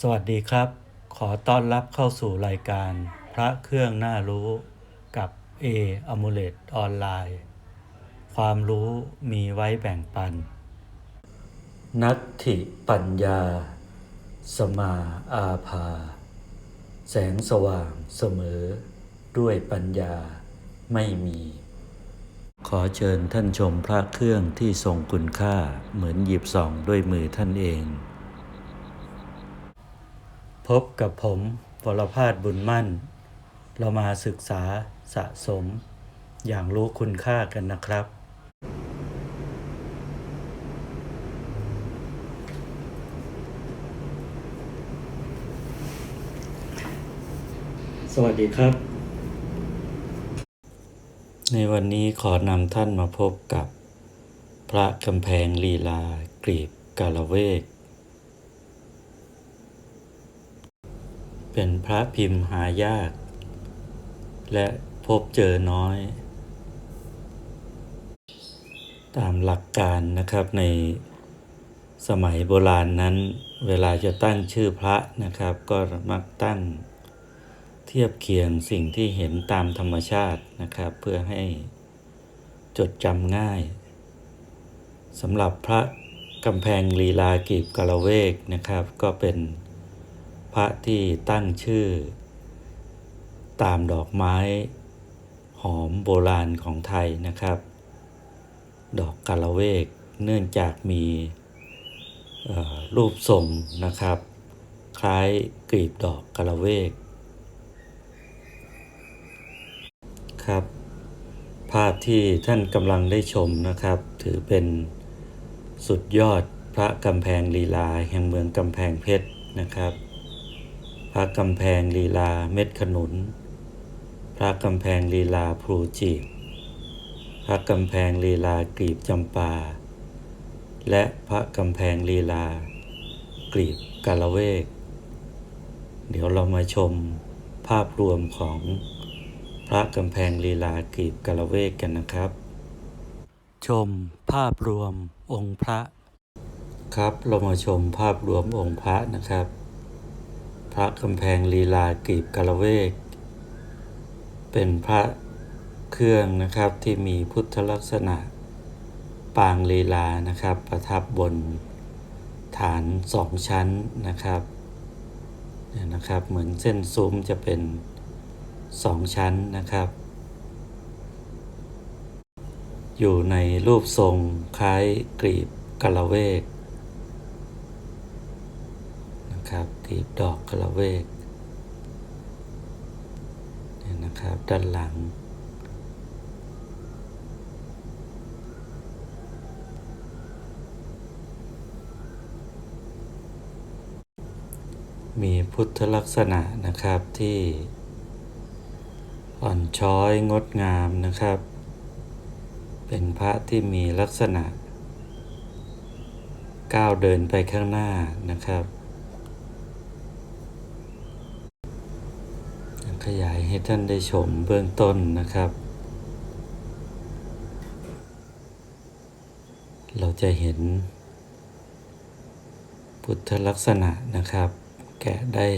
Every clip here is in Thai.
สวัสดีครับ ขอต้อนรับเข้าสู่รายการพระเครื่องน่ารู้กับ A a m u l e t ออนไลน์ ความรู้มีไว้แบ่งปัน นัตถิปัญญา สมาอาภา แสงสว่างเสมอ ด้วยปัญญาไม่มี ขอเชิญท่านชมพระเครื่องที่ทรงคุณค่าเหมือนหยิบส่องด้วยมือท่านเอง พบกับผมวรพาสบุญมั่น เรามาศึกษาสะสม อย่างรู้คุณค่ากันนะครับ สวัสดีครับ ในวันนี้ขอนำท่านมาพบกับ พระกำแพงลีลากรีบกาลเวก เป็นพระพิมพ์หายาก และพบเจอน้อย ตามหลักการนะครับในสมัยโบราณนั้น เวลาจะตั้งชื่อพระนะครับ ก็มักตั้งเทียบเคียงสิ่งที่เห็นตามธรรมชาตินะครับ เพื่อให้จดจำง่ายสำหรับพระกำแพงลีลากีบกาละเวกนะครับ ก็เป็น พระที่ตั้งชื่อ ตามดอกไม้ หอมโบราณของไทยนะครับ ดอกกาละเวกเนื่องจากมีรูปทรงนะครับ คล้ายกลีบดอกกาละเวกครับ ภาพที่ท่านกำลังได้ชมนะครับ ถือเป็นสุดยอดพระกำแพงลีลาแห่งเมืองกำแพงเพชรนะครับ พระกำแพงลีลาเม็ดขนุน พระกำแพงลีลาพลูจีบ พระกำแพงลีลากลีบจำปา และพระกำแพงลีลากลีบกาละเวก เดี๋ยวเรามาชมภาพรวมของพระกำแพงลีลากลีบกาละเวกกันนะครับ ชมภาพรวมองค์พระ ครับเรามาชมภาพรวมองค์พระนะครับ พระกำแพงลีลากรีบกาลเวก เป็นพระเครื่องนะครับที่มีพุทธลักษณะ ปางลีลานะครับ ประทับบนฐานสองชั้นนะครับเนี่ยนะครับ เหมือนเส้นซุ้มจะเป็นสองชั้นนะครับ อยู่ในรูปทรงคล้ายกรีบกาละเวก นะครับ กลีบดอกกระเวกเนี่ยนะครับ ด้านหลัง มีพุทธลักษณะนะครับที่อ่อนช้อยงดงามนะครับ เป็นพระที่มีลักษณะก้าวเดินไปข้างหน้านะครับ ขยาย ให้ท่านได้ชมเบื้องต้นนะครับ เราจะเห็น พุทธลักษณะนะครับ แกะได้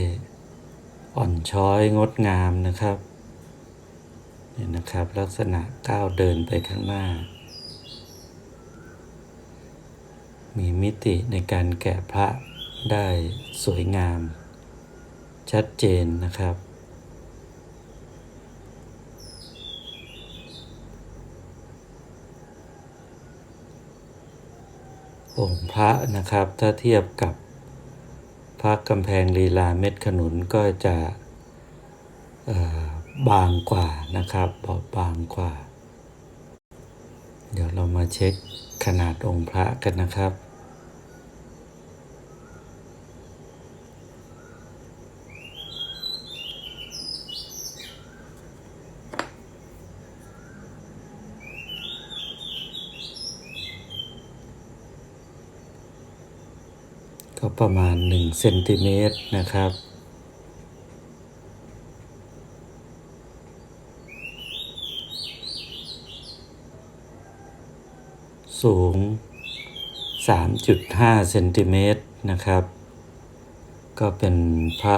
อ่อนช้อยงดงามนะครับนี่นะครับลักษณะก้าวเดินไปข้างหน้า มีมิติในการแกะพระได้สวยงาม ชัดเจนนะครับ องค์พระนะครับ ถ้าเทียบกับพระกำแพงลีลาเม็ดขนุนก็จะบางกว่านะครับบอบบางกว่า เดี๋ยวเรามาเช็คขนาดองค์พระกันนะครับ ก็ ประมาณ1เซนติเมตรนะครับ สูง 3.5เซนติเมตรนะครับ ก็เป็นพระ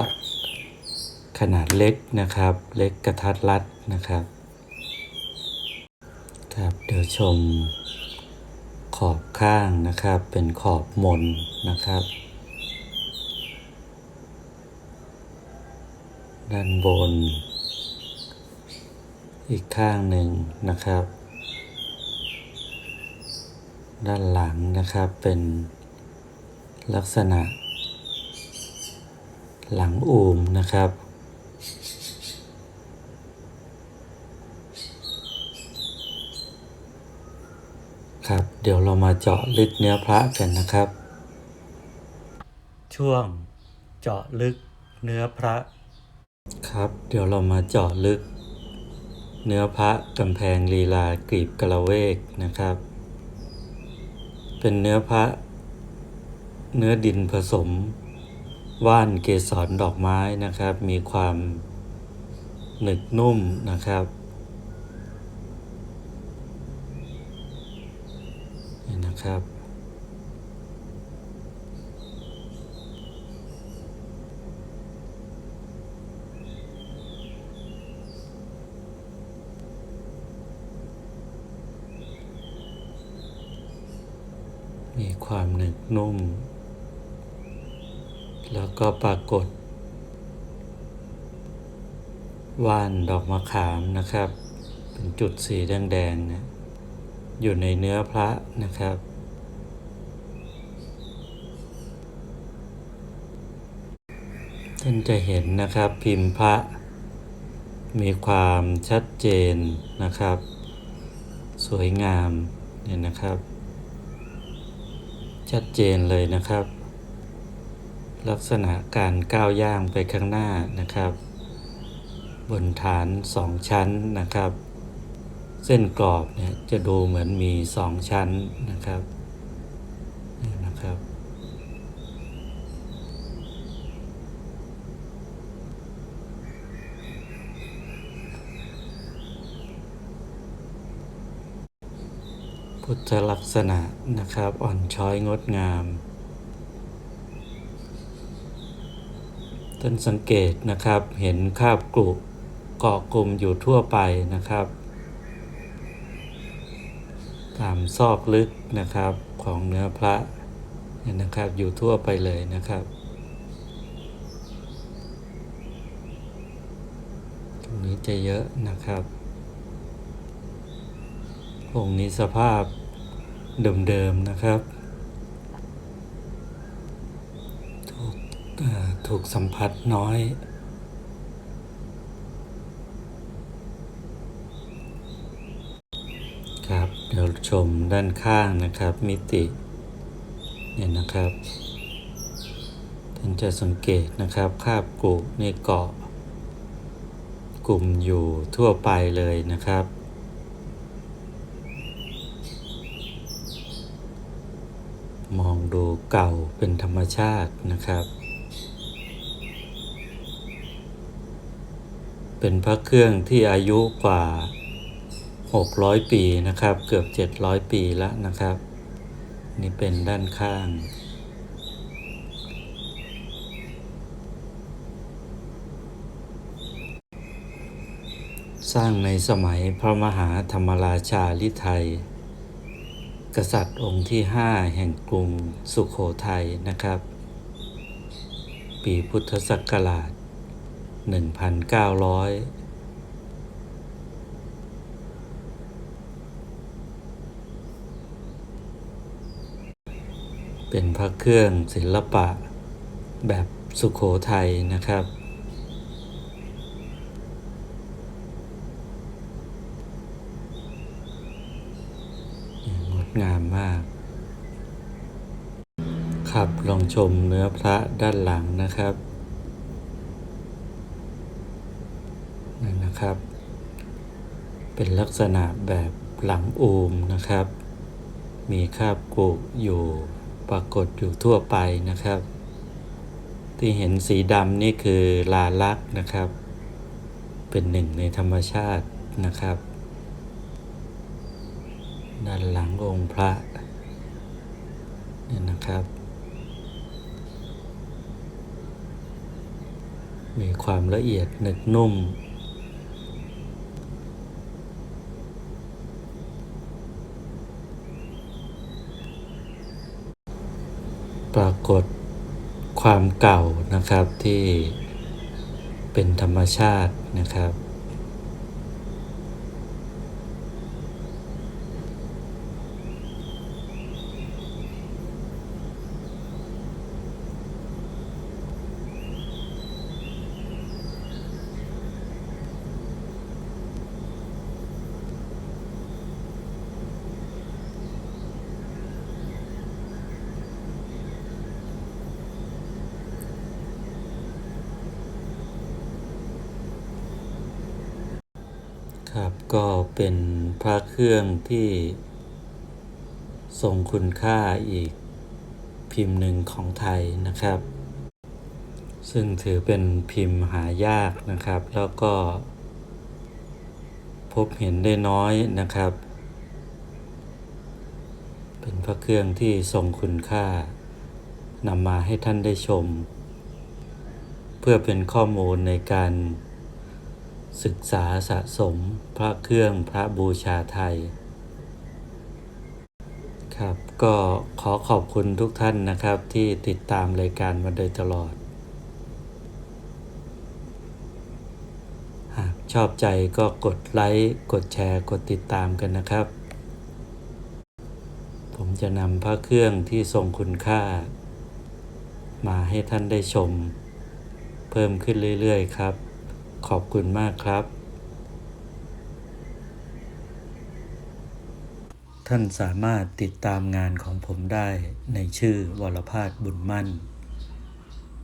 ขนาดเล็กนะครับ เล็กกระทัดรัดนะครับ ครับ เดี๋ยวชมขอบข้างนะครับ เป็นขอบมนนะครับ ด้านบน อีกข้างหนึ่งนะครับ ด้านหลังนะครับเป็นลักษณะ หลังอูมนะครับ ครับ เดี๋ยวเรามาเจาะลึกเนื้อพระกันนะครับ ช่วงเจาะลึกเนื้อพระ ครับ เดี๋ยวเรามาเจาะลึก เนื้อพระกำแพงลีลากรีบกระเวกนะครับ เป็นเนื้อพระ เนื้อดินผสม ว่านเกสรดอกไม้นะครับ มีความหนึบนุ่มนะครับนี่นะครับ มีความหนึบนุ่ม แล้วก็ปรากฏว่านดอกมะขามนะครับ เป็นจุดสีแดงๆนะอยู่ในเนื้อพระนะครับ ท่านจะเห็นนะครับพิมพ์พระ มีความชัดเจนนะครับ สวยงามเนี่ยนะครับ ชัดเจนเลยนะครับ ลักษณะการก้าวย่างไปข้างหน้านะครับ บนฐานสองชั้นนะครับ เส้นกรอบเนี่ยจะดูเหมือนมีสองชั้นนะครับนี่นะครับ พุทธลักษณะนะครับอ่อนช้อยงดงาม ท่านสังเกตนะครับเห็นคาบกรุเกาะกลุ่มอยู่ทั่วไปนะครับ ตามซอกลึกนะครับของเนื้อพระเนี่ยนะครับอยู่ทั่วไปเลยนะครับตรงนี้จะเยอะนะครับองค์นี้สภาพ เดิมๆนะครับถูกถูกสัมผัสน้อย ครับ เดี๋ยวชมด้านข้างนะครับ มิติเนี่ยนะครับท่านจะสังเกตนะครับคาบกรุนี่เกาะ กลุ่มอยู่ทั่วไปเลยนะครับ มอง ดูเก่าเป็นธรรมชาตินะครับ เป็นพระเครื่องที่อายุกว่า 600 ปีนะครับ เกือบ 700 ปีแล้วนะครับ นี่เป็นด้านข้างสร้างในสมัยพระมหาธรรมราชาลิไทย กษัตริย์องค์ที่ 5 แห่งกรุงสุขโขทัยนะครับ ปีพุทธศักราช 1,900เป็นพระเครื่องศิลปะแบบสุขโขทัยนะครับ งามมาก ครับลองชมเนื้อพระด้านหลังนะครับนั่นนะครับ เป็นลักษณะแบบหลังอูมนะครับ มีคาบกุอยู่ปรากฏอยู่ทั่วไปนะครับ ที่เห็นสีดำนี่คือลาลักษ์นะครับ เป็นหนึ่งในธรรมชาตินะครับ ด้านหลังองค์พระเนี่ยนะครับ มีความละเอียดหนึบนุ่ม ปรากฏความเก่านะครับที่เป็นธรรมชาตินะครับ ครับก็เป็นพระเครื่องที่ทรงคุณค่าอีกพิมพ์หนึ่งของไทยนะครับ ซึ่งถือเป็นพิมพ์หายากนะครับ แล้วก็ พบเห็นได้น้อยนะครับ เป็นพระเครื่องที่ทรงคุณค่านำมาให้ท่านได้ชม เพื่อเป็นข้อมูลในการ ศึกษาสะสมพระเครื่องพระบูชาไทย ครับ ก็ขอขอบคุณทุกท่านนะครับที่ติดตามรายการมาโดยตลอด หากชอบใจก็กดไลค์กดแชร์กดติดตามกันนะครับ ผมจะนำพระเครื่องที่ทรงคุณค่า มาให้ท่านได้ชม เพิ่มขึ้นเรื่อย ๆ ครับ ขอบคุณมากครับ ท่านสามารถติดตามงานของผมได้ในชื่อวรพาสบุญมั่น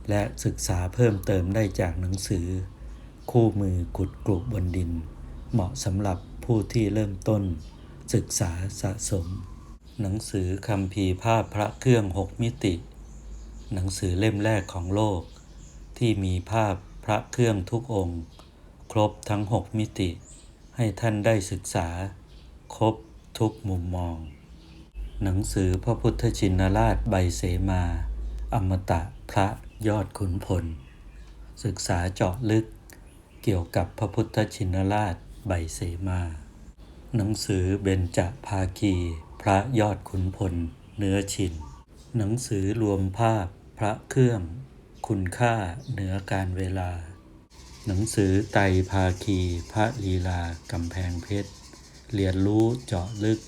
และศึกษาเพิ่มเติมได้จากหนังสือ คู่มือกุดกรุบบนดิน เหมาะสำหรับผู้ที่เริ่มต้น ศึกษาสะสม หนังสือคำพีภาพพระเครื่องหกมิติ หนังสือเล่มแรกของโลกที่มีภาพ พระเครื่องทุกองค์ ครบทั้งหกมิติ ให้ท่านได้ศึกษา ครบทุกมุมมอง หนังสือพระพุทธชินราชใบเสมา อมตะพระยอดขุนพล ศึกษาเจาะลึก เกี่ยวกับพระพุทธชินราชใบเสมา หนังสือเบญจภาคี พระยอดขุนพล เนื้อชิน หนังสือรวมภาพพระเครื่อง คุณค่าเหนือการเวลา หนังสือไตรภาคี พระลีลากำแพงเพชรเรียนรู้เจาะลึก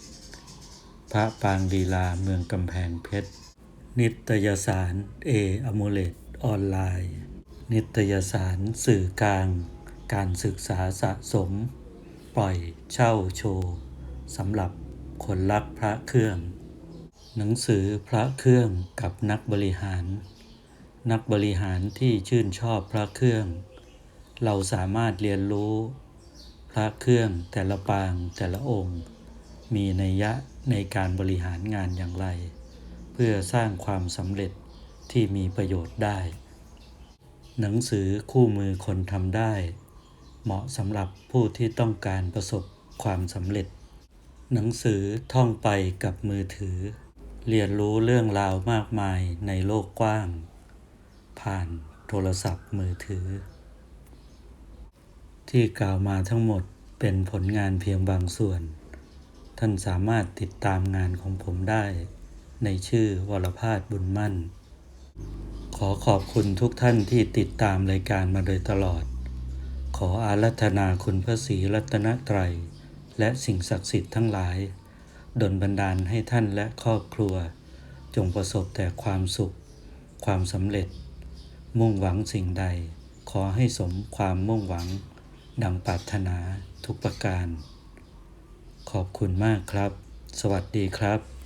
พระปางลีลาเมืองกำแพงเพชรนิตยสารเออโมเลตออนไลน์ นิตยสารสื่อกลาง การศึกษาสะสม ปล่อยเช่าโชว์สำหรับคนรักพระเครื่อง หนังสือพระเครื่องกับนักบริหาร นักบริหารที่ชื่นชอบพระเครื่อง เราสามารถเรียนรู้ พระเครื่องแต่ละปางแต่ละองค์ มีนัยยะในการบริหารงานอย่างไร เพื่อสร้างความสำเร็จที่มีประโยชน์ได้ หนังสือคู่มือคนทำได้ เหมาะสำหรับผู้ที่ต้องการประสบความสำเร็จ หนังสือท่องไปกับมือถือ เรียนรู้เรื่องราวมากมายในโลกกว้าง ผ่านโทรศัพท์มือถือ ที่กล่าวมาทั้งหมดเป็นผลงานเพียงบางส่วน ท่านสามารถติดตามงานของผมได้ ในชื่อวรพาสบุญมั่น ขอขอบคุณทุกท่านที่ติดตามรายการมาโดยตลอด ขออารัธนาคุณพระศรีรัตนตรัย และสิ่งศักดิ์สิทธิ์ทั้งหลายดลบันดาลให้ท่านและครอบครัว จงประสบแต่ความสุข ความสำเร็จ มุ่งหวังสิ่งใด ขอให้สมความมุ่งหวัง ดังปรารถนาทุกประการ ขอบคุณมากครับ สวัสดีครับ